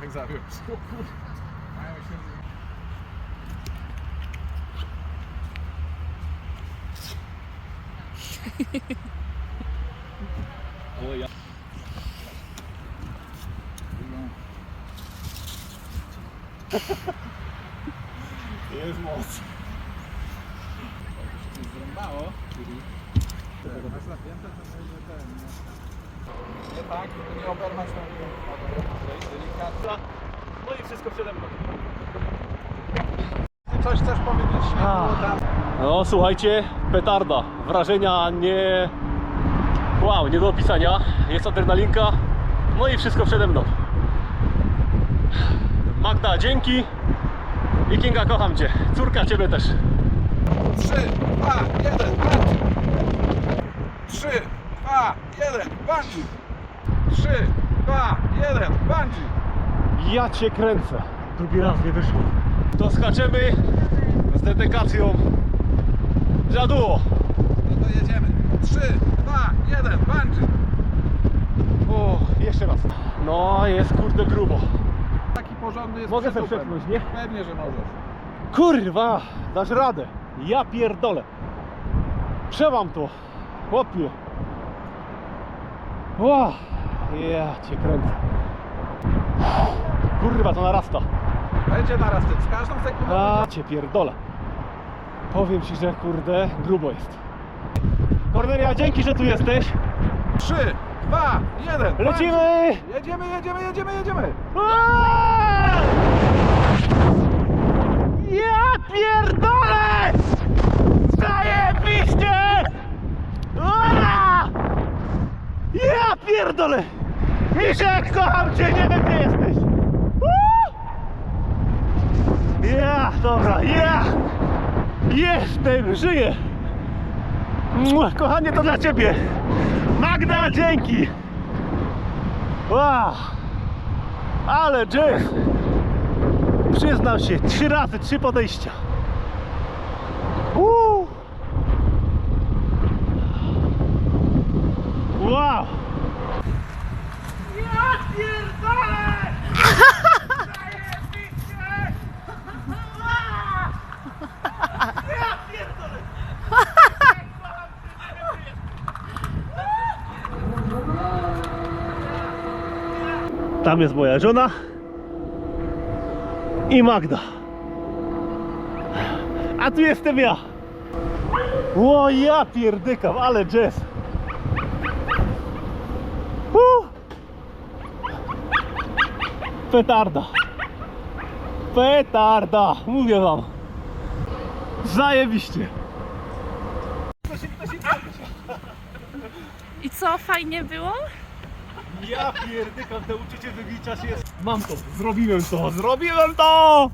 Tak, zawiódł. O kur... Mają się... O ja. Jest moc. To się zrąbało. Masz napięte, to będzie ten, nie? Nie No i wszystko mną. Ty coś chcesz powiedzieć? No słuchajcie, petarda. Wrażenia nie... Wow, nie do opisania. Jest adrenalinka. No i wszystko przede mną. Magda, dzięki. I Kinga, kocham Cię. Córka Ciebie też. 3, 2, 1, bungee! 3, 2, 1, bungee! 3, 2, 1, bungee! Ja Cię kręcę. Drugi raz nie wyszło. To skaczemy z dedykacją za duo. No to jedziemy. 3, 2, 1, bungee! O, jeszcze raz. No, jest kurde grubo. Taki porządny jest Mogę sobie przepchnąć, nie? Pewnie, że możesz. Kurwa, dasz radę. Ja pierdolę. Przewam to. Chłopie. Ła, ja cię kręcę. Kurwa, to narasta. Będzie naraz ty. Z każdą sekundą. A cię pierdolę. Powiem ci, że kurde, grubo jest. Kornelia, dzięki, że tu jesteś. 3, 2, 1. Lecimy! Jedziemy, jedziemy, jedziemy, jedziemy. Aaaa! Ja pierdolę! Zajebiście! Aaaa! Ja pierdolę! Misiek, kocham cię, nie wiem gdzie jesteś! Ja, dobra, ja! Jestem, żyję! Kochanie, to dla ciebie! Magda, dzięki! Wow. Ale Jeff! Przyznam się, trzy razy, trzy podejścia. Uuu. Wow! Ja pierdolę! Zajebiście! Ua! Ja pierdolę! Tam jest moja żona i Magda. A tu jestem ja. O ja pierdykam, ale jazz. Uh. Petarda. Petarda, mówię wam. Zajebiście. I co, fajnie było? Ja pierdykam, te uczucie wybicia się jest. Mam to, zrobiłem to, zrobiłem to!